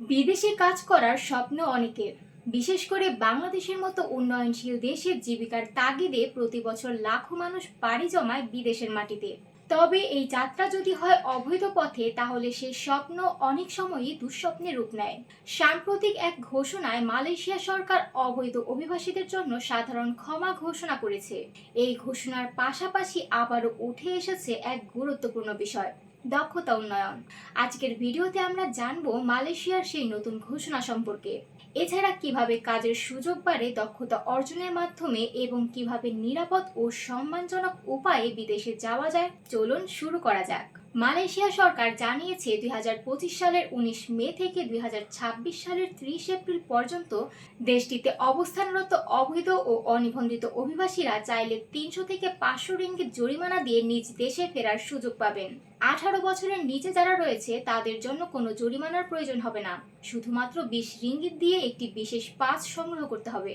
বিদেশে কাজ করার স্বপ্ন অনেকের। বিশেষ করে বাংলাদেশের মতো উন্নয়নশীল দেশের জীবিকার তাগিদে প্রতি বছর লাখো মানুষ পাড়ি জমায় বিদেশের মাটিতে। তবে এই যাত্রা যদি হয় অবৈধ পথে, তাহলে সেই স্বপ্ন অনেক সময়ই দুঃস্বপ্নে রূপ নেয়। সাম্প্রতিক এক ঘোষণায় মালয়েশিয়া সরকার অবৈধ অভিবাসীদের জন্য সাধারণ ক্ষমা ঘোষণা করেছে। এই ঘোষণার পাশাপাশি আবারও উঠে এসেছে এক গুরুত্বপূর্ণ বিষয়। দক্ষতা উন্নয়ন। আজকের ভিডিওতে আমরা জানব মালয়েশিয়ার সেই নতুন ঘোষণা সম্পর্কে। এছাড়া কীভাবে কাজের সুযোগ বাড়ে দক্ষতা অর্জনের মাধ্যমে এবং কীভাবে নিরাপদ ও সম্মানজনক উপায়ে বিদেশে যাওয়া যায়, চলুন শুরু করা যাক। মালয়েশিয়া সরকার জানিয়েছে, দুই হাজার পঁচিশ সালের উনিশ মে থেকে দুই হাজার ছাব্বিশ সালের ত্রিশ এপ্রিল পর্যন্ত দেশটিতে অবস্থানরত অবৈধ ও অনিবন্ধিত অভিবাসীরা চাইলে তিনশো থেকে পাঁচশো রিঙ্গিত জরিমানা দিয়ে নিজ দেশে ফেরার সুযোগ পাবেন। আঠারো বছরের নিচে যারা রয়েছে, তাদের জন্য কোনো জরিমানার প্রয়োজন হবে না। শুধুমাত্র বিশ রিঙ্গিত দিয়ে একটি বিশেষ পাস সংগ্রহ করতে হবে।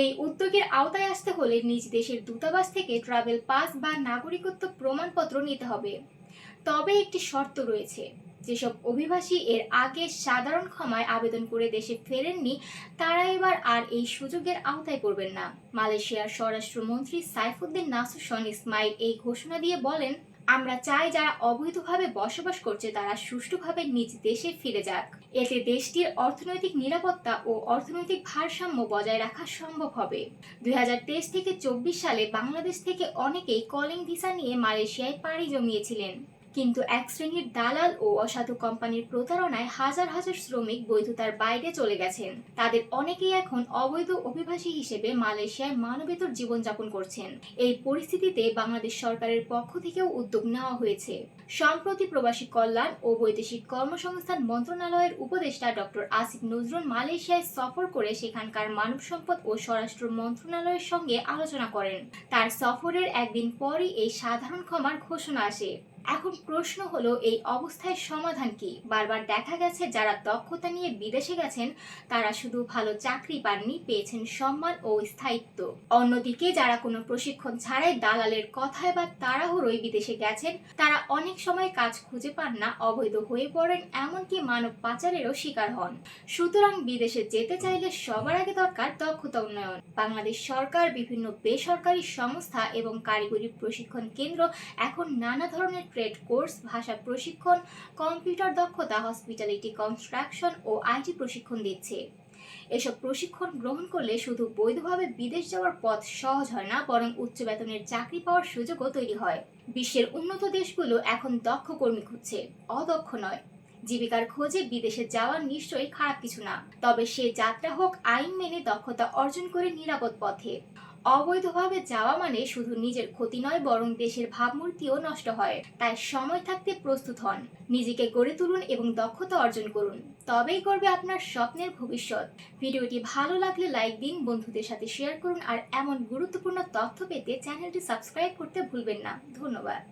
এই উদ্যোগের আওতায় আসতে হলে নিজ দেশের দূতাবাস থেকে ট্রাভেল পাস বা নাগরিকত্ব প্রমাণপত্র নিতে হবে। তবে একটি শর্ত রয়েছে, যেসব অভিবাসী এর আগে সাধারণ ক্ষমায় আবেদন করে দেশে ফেরেননি, তারা এবার আর এই সুযোগের আওতায় পড়বেন না। মালয়েশিয়ার স্বরাষ্ট্রমন্ত্রী সাইফুদ্দিন নাসুসন ইসমাইল এই ঘোষণা দিয়ে বলেন আমরা চাই যারা অবৈধভাবে বসবাস করছে, তারা সুষ্ঠুভাবে নিজ দেশে ফিরে যাক। এতে দেশটির অর্থনৈতিক নিরাপত্তা ও অর্থনৈতিক ভারসাম্য বজায় রাখা সম্ভব হবে। দুই হাজার তেইশ থেকে চব্বিশ সালে বাংলাদেশ থেকে অনেকেই কলিং ভিসা নিয়ে মালয়েশিয়ায় পাড়ি জমিয়েছিলেন। কিন্তু এক শ্রেণির দালাল ও অসাধু কোম্পানির প্রতারণায় হাজার হাজার শ্রমিক বৈধতার বাইরে চলে গেছেন। তাদের অনেকেই এখন অবৈধ অভিবাসী হিসেবে মালয়েশিয়ায় মানবেতর জীবনযাপন করছেন। এই পরিস্থিতিতে বাংলাদেশ সরকারের পক্ষ থেকেও উদ্যোগ নেওয়া হয়েছে। সম্প্রতি প্রবাসী কল্যাণ ও বৈদেশিক কর্মসংস্থান মন্ত্রণালয়ের উপদেষ্টা ডক্টর আসিফ নজরুল মালয়েশিয়ায় সফর করে সেখানকার মানব সম্পদ ও স্বরাষ্ট্র মন্ত্রণালয়ের সঙ্গে আলোচনা করেন। তার সফরের একদিন পরই এই সাধারণ ক্ষমার ঘোষণা আসে। এখন প্রশ্ন হলো, এই অবস্থায় সমাধান কি? বারবার দেখা গেছে যারা দক্ষতা নিয়ে বিদেশে গেছেন, তারা শুধু ভালো চাকরি পাননি, পেয়েছেন সম্মান ও স্থায়িত্ব। অন্যদিকে যারা কোনো প্রশিক্ষণ ছাড়াই দালালের কথায় বা তাড়াহুড়োই বিদেশে গেছেন, তারা অনেক সময় কাজ খুঁজে পান না, অবৈধ হয়ে পড়েন, এমনকি মানব পাচারেরও শিকার হন। সুতরাং বিদেশে যেতে চাইলে সবার আগে দরকার দক্ষতা উন্নয়ন। বাংলাদেশ সরকার, বিভিন্ন বেসরকারি সংস্থা এবং কারিগরি প্রশিক্ষণ কেন্দ্র এখন নানা ধরনের ট্রেড কোর্স ভাষা প্রশিক্ষণ কম্পিউটার দক্ষতা হসপিটালিটি কনস্ট্রাকশন ও আইটি প্রশিক্ষণ দিচ্ছে। এসব প্রশিক্ষণ গ্রহণ করলে শুধু বৈধভাবে বিদেশ যাওয়ার পথ সহজ হয় না, বরং উচ্চ বেতনের চাকরি পাওয়ার সুযোগও তৈরি হয়। বিশ্বের উন্নত দেশগুলো এখন দক্ষ কর্মী খুঁজছে, অদক্ষ নয়। জীবিকার খোঁজে বিদেশে যাওয়া নিশ্চয়ই খারাপ কিছু না, তবে সে যাত্রা হোক আইন মেনে দক্ষতা অর্জন করে নিরাপদ পথে। অবৈধভাবে যাওয়া মানে শুধু নিজের ক্ষতি নয়, বরং দেশের ভাবমূর্তিও নষ্ট হয়। তাই সময় থাকতে প্রস্তুত হন। নিজেকে গড়ে তুলুন এবং দক্ষতা অর্জন করুন। তবেই করবে আপনার স্বপ্নের ভবিষ্যৎ। ভিডিওটি ভালো লাগলে লাইক দিন, বন্ধুদের সাথে শেয়ার করুন, আর এমন গুরুত্বপূর্ণ তথ্য পেতে চ্যানেলটি সাবস্ক্রাইব করতে ভুলবেন না। ধন্যবাদ।